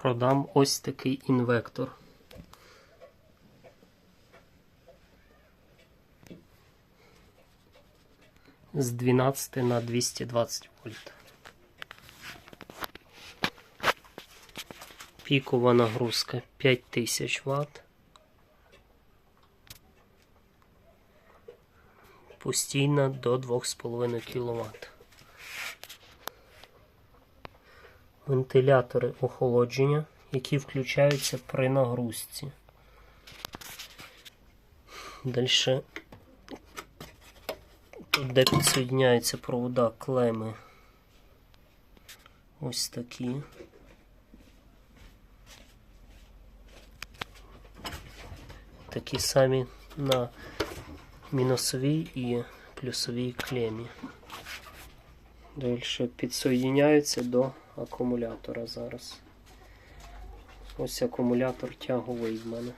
Продам ось такий інвектор. З 12 на 220 вольт. Пікова нагрузка 5000 Вт. Постійна до 2,5 кВт. Вентилятори охолодження, які включаються при нагрузці. Далі тут, де підсоединяються провода клеми. Ось такі. Такі самі на мінусовій і плюсовій клемі. Далі підсоєдняються до акумулятора зараз. Ось акумулятор тяговий в мене.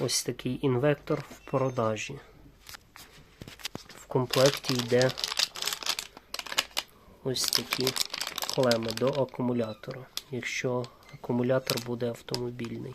Ось такий інвектор в продажі. В комплекті йде ось такі клеми до акумулятора, якщо акумулятор буде автомобільний.